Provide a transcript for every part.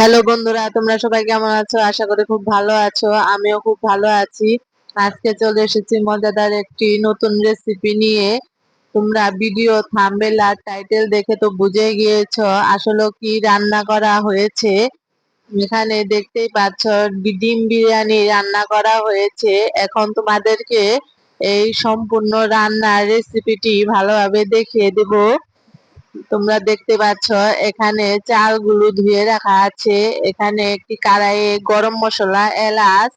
Hello বন্ধুরা, তোমরা সবাই কেমন আছো? আশা করি খুব ভালো আছো। আমিও খুব ভালো আছি। আজকে চলে এসেছি মজাদার একটি নতুন রেসিপি নিয়ে। তোমরা ভিডিও থাম্বেল আর টাইটেল দেখে তো বুঝে গিয়েছো আসলে কি রান্না করা হয়েছে। এখানে দেখতেই পাচ্ছ, ডিম বিরিয়ানি রান্না করা হয়েছে। এখন তোমাদেরকে এই সম্পূর্ণ রান্নার রেসিপিটি ভালোভাবে দেখিয়ে দেবো। তোমরা দেখতে পাচ্ছ, এখানে চালগুলো ধুয়ে রাখা আছে। এখানে একটি কারাইয়ে গরম মশলা, এলাচ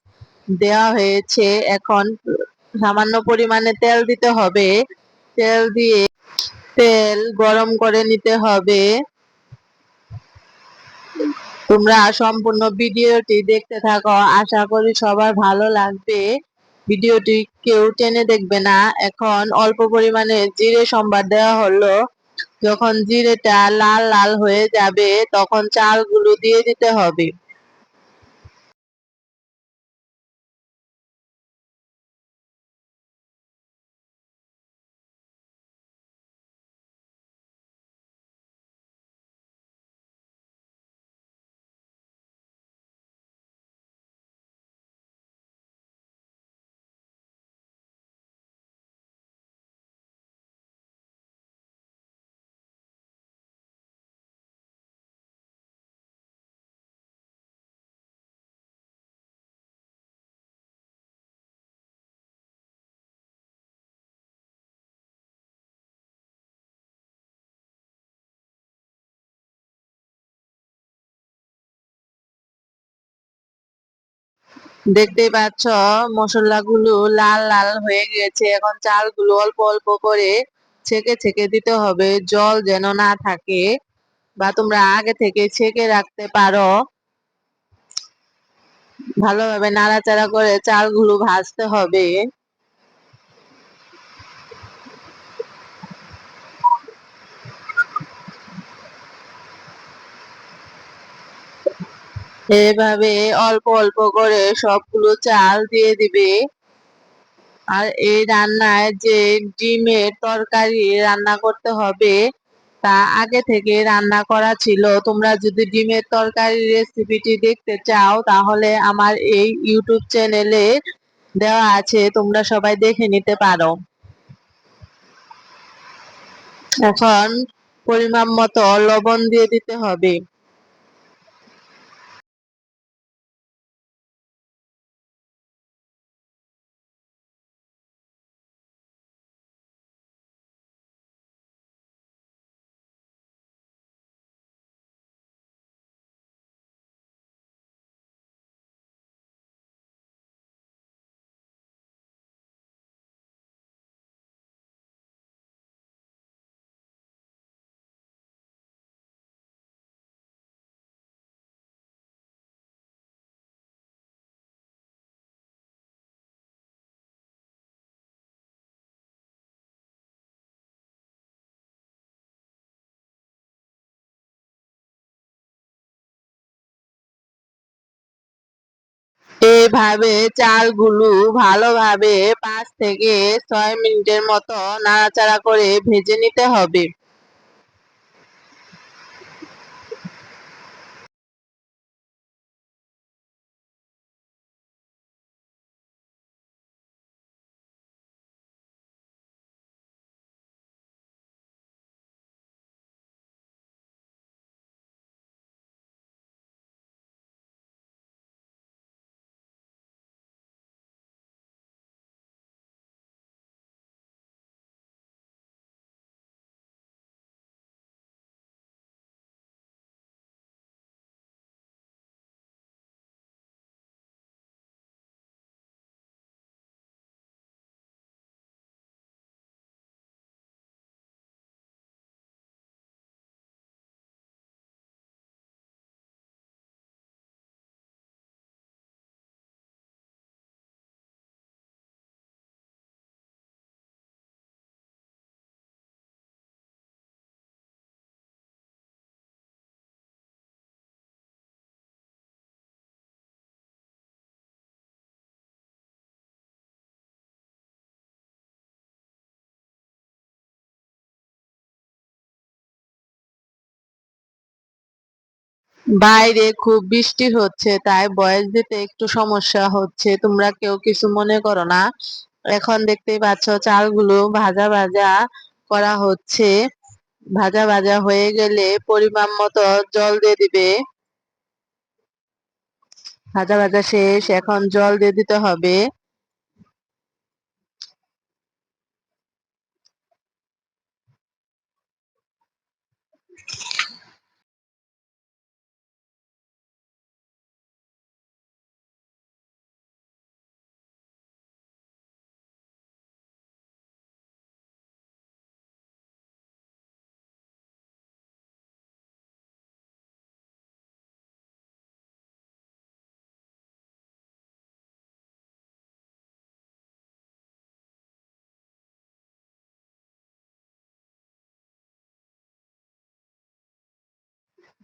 দেওয়া হয়েছে। এখন সামান্য পরিমাণে তেল দিতে হবে। তেল দিয়ে তেল গরম করে নিতে হবে। তোমরা সম্পূর্ণ ভিডিওটি দেখতে থাকো। আশা করি সবার ভালো লাগবে। ভিডিওটি কেউ টেনে দেখবে না। এখন অল্প পরিমাণে জিরে সম্বাদ দেওয়া হলো। যখন জিরেটা লাল লাল হয়ে যাবে তখন চালগুলো দিয়ে দিতে হবে। দেখতেই পাচ্ছ, মশলাগুলো লাল লাল হয়ে গেছে। এখন চালগুলো অল্প অল্প করে ছেঁকে ছেঁকে দিতে হবে, জল যেন না থাকে বা তোমরা আগে থেকে ছেঁকে রাখতে পারো। ভালোভাবে নাড়াচাড়া করে চালগুলো ভাজতে হবে। এভাবে অল্প অল্প করে সবগুলো চাল দিয়ে দিবে। আর এই রান্নায় যে ডিমের তরকারি রান্না করতে হবে, তা আগে থেকে রান্না করা ছিল। তোমরা যদি ডিমের তরকারি রেসিপিটি দেখতে চাও, তাহলে আমার এই ইউটিউব চ্যানেলে দেওয়া আছে। তোমরা সবাই দেখে নিতে পারো। এখন পরিমাণ মতো লবণ দিয়ে দিতে হবে। এভাবে চালগুলো ভালোভাবে পাঁচ থেকে ছয় মিনিটের মতো নাড়াচাড়া করে ভেজে নিতে হবে। বাইরে খুব বৃষ্টি হচ্ছে, তাই বয়স দিতে একটু সমস্যা হচ্ছে। তোমরা কেউ কিছু মনে করো না। এখন দেখতেই পাচ্ছ চালগুলো ভাজা ভাজা করা হচ্ছে। ভাজা ভাজা হয়ে গেলে পরিমাণ মতো জল দিয়ে দিবে। ভাজা ভাজা শেষ, এখন জল দিয়ে দিতে হবে।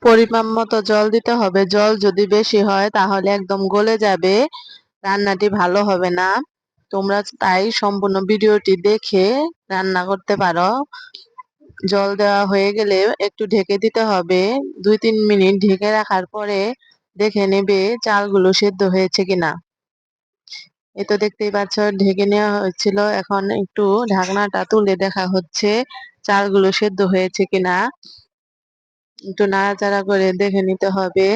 পরিমাণ মতো জল দিতে হবে। জল যদি বেশি হয়, তাহলে একদম গলে যাবে। রান্নাটি ভালো হবে না। তোমরা তাই সম্পূর্ণ ভিডিওটি দেখে রান্না করতে পারো। জল দেওয়া হয়ে গেলে একটু ঢেকে দিতে হবে। দুই তিন মিনিট ঢেকে রাখার পরে দেখে নেবে চালগুলো সেদ্ধ হয়েছে কিনা। এ তো দেখতেই পাচ্ছ, ঢেকে নেওয়া হয়েছিল। এখন একটু ঢাকনাটা তুলে দেখা হচ্ছে চালগুলো সেদ্ধ হয়েছে কিনা। একটু নাড়াচাড়া করে দেখে নিতে হবে।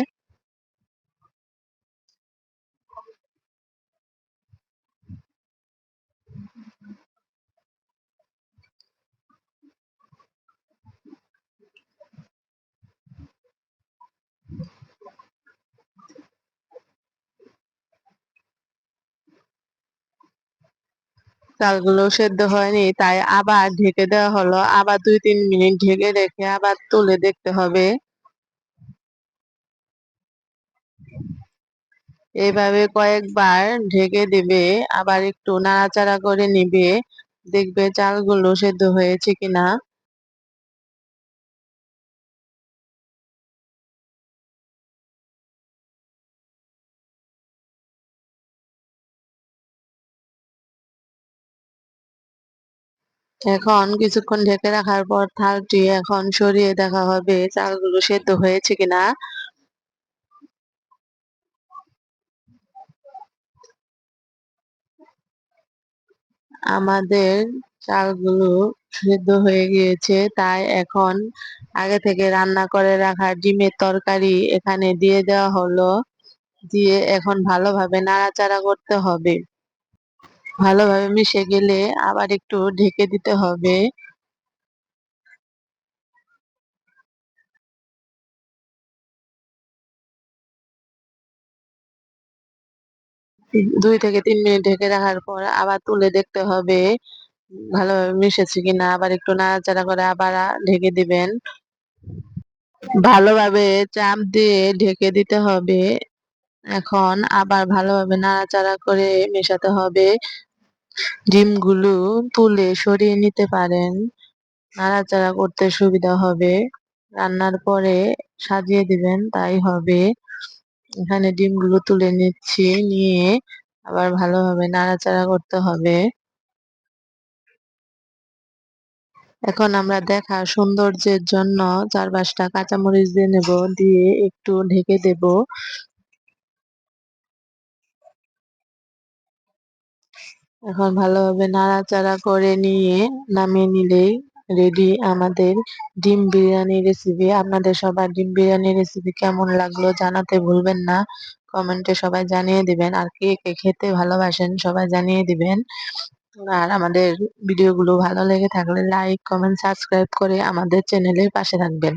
চালগুলো সেদ্ধ হয়নি, তাই আবার ঢেকে দেওয়া হলো। আবার দুই তিন মিনিট ঢেকে রেখে আবার তুলে দেখতে হবে। এভাবে কয়েকবার ঢেকে দিবে, আবার একটু নাড়াচাড়া করে নিবে, দেখবে চালগুলো সেদ্ধ হয়েছে কিনা। এখন কিছুক্ষণ ঢেকে রাখার পর থালটি এখন সরিয়ে দেখা হবে, চালগুলো সেদ্ধ হয়েছে কিনা। আমাদের চালগুলো সেদ্ধ হয়ে গিয়েছে, তাই এখন আগে থেকে রান্না করে রাখা ডিমের তরকারি এখানে দিয়ে দেওয়া হলো। দিয়ে এখন ভালোভাবে নাড়াচাড়া করতে হবে। ভালোভাবে মিশে গেলে আবার একটু ঢেকে দিতে হবে। দুই থেকে তিন মিনিট ঢেকে রাখার পর আবার তুলে দেখতে হবে ভালোভাবে মিশেছে কিনা। আবার একটু নাড়াচাড়া করে আবার ঢেকে দিবেন। ভালোভাবে চাপ দিয়ে ঢেকে দিতে হবে। এখন আবার ভালোভাবে নাড়াচাড়া করে মেশাতে হবে। ডিমগুলো তুলে সরিয়ে নিতে পারেন। নাড়াচাড়া করতে সুবিধা হবে। রান্নার পরে সাজিয়ে দিবেন, তাই হবে। এখানে ডিমগুলো তুলে নিচ্ছি, নিয়ে আবার ভালোভাবে নাড়াচাড়া করতে হবে। এখন আমরা দেখা সৌন্দর্যের জন্য চার পাঁচটা কাঁচামরিচ দিয়ে নেব, দিয়ে একটু ঢেকে দেব। এখন ভালোভাবে নাড়াচাড়া করে নিয়ে নামিয়ে নিলেই রেডি আমাদের ডিম বিরিয়ানি রেসিপি আপনাদের সবার ডিম বিরিয়ানি রেসিপি কেমন লাগল জানাতে ভুলবেন না। কমেন্টে সবাই জানিয়ে দিবেন। আর কে কে খেতে ভালোবাসেন সবাই জানিয়ে দিবেন। আর আমাদের ভিডিওগুলো ভালো লেগে থাকলে লাইক কমেন্ট সাবস্ক্রাইব করে আমাদের চ্যানেলের পাশে থাকবেন।